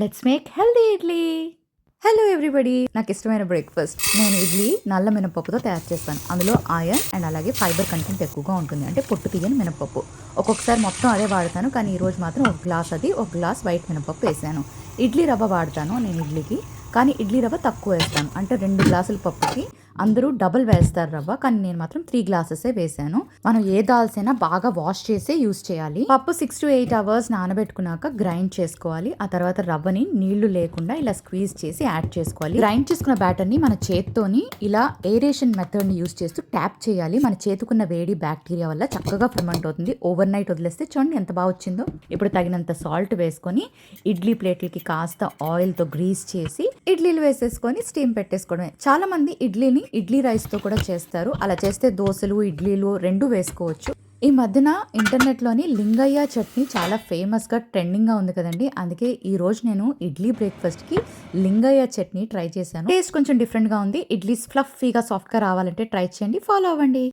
Let's make healthy idli hello everybody నాకు ఇష్టమైన breakfast నేను ఇడ్లీ నల్ల మినపప్పుతో తయారు చేస్తాను. అందులో ఐరన్ అండ్ అలాగే ఫైబర్ కంటెంట్ ఎక్కువగా ఉంటుంది. అంటే పొట్టు తీయని మినపప్పు. ఒక్కొక్కసారి మొత్తం అదే వాడతాను. కానీ ఈ రోజు మాత్రం ఒక గ్లాస్ అది ఒక గ్లాస్ వైట్ మినపప్పు వేసాను. ఇడ్లీ రవ్వ వాడతాను నేను ఇడ్లీకి. కానీ ఇడ్లీ రవ్వ తక్కువ వేస్తాను. అంటే రెండు గ్లాసుల పప్పుకి అందరూ డబుల్ వేస్తారు రవ్వ కానీ నేను మాత్రం త్రీ గ్లాసెసే వేసాను మనం ఏ దాల్స్ అయినా బాగా వాష్ చేసే యూస్ చేయాలి. పప్పు సిక్స్ టు ఎయిట్ అవర్స్ నానబెట్టుకున్నాక గ్రైండ్ చేసుకోవాలి. ఆ తర్వాత రవ్వని నీళ్ళు లేకుండా ఇలా స్క్వీజ్ చేసి యాడ్ చేసుకోవాలి. గ్రైండ్ చేసుకున్న బ్యాటర్ని మన చేత్తోని ఇలా ఏరేషన్ మెథడ్ని యూస్ చేస్తూ ట్యాప్ చేయాలి. మన చేతుకున్న వేడి బ్యాక్టీరియా వల్ల చక్కగా ఫర్మెంట్ అవుతుంది. ఓవర్ నైట్ వదిలేస్తే చూడండి ఎంత బాగా వచ్చిందో. ఇప్పుడు తగినంత సాల్ట్ వేసుకొని ఇడ్లీ ప్లేట్లకి కాస్త ఆయిల్తో గ్రీస్ చేసి ఇడ్లీలు వేసేసుకొని స్టీమ్ పెట్టేసుకోవడమే. చాలా మంది ఇడ్లీని ఇడ్లీ రైస్తో కూడా చేస్తారు. అలా చేస్తే దోశలు ఇడ్లీలు రెండు వేసుకోవచ్చు. ఈ మధ్యన ఇంటర్నెట్లోని లింగయ్య చట్నీ చాలా ఫేమస్గా ట్రెండింగ్గా ఉంది కదండి. అందుకే ఈరోజు నేను ఇడ్లీ బ్రేక్ఫాస్ట్కి లింగయ్య చట్నీ ట్రై చేశాను. టేస్ట్ కొంచెం డిఫరెంట్గా ఉంది. ఇడ్లీస్ ఫ్లఫీగా సాఫ్ట్గా రావాలంటే ట్రై చేయండి. ఫాలో అవ్వండి.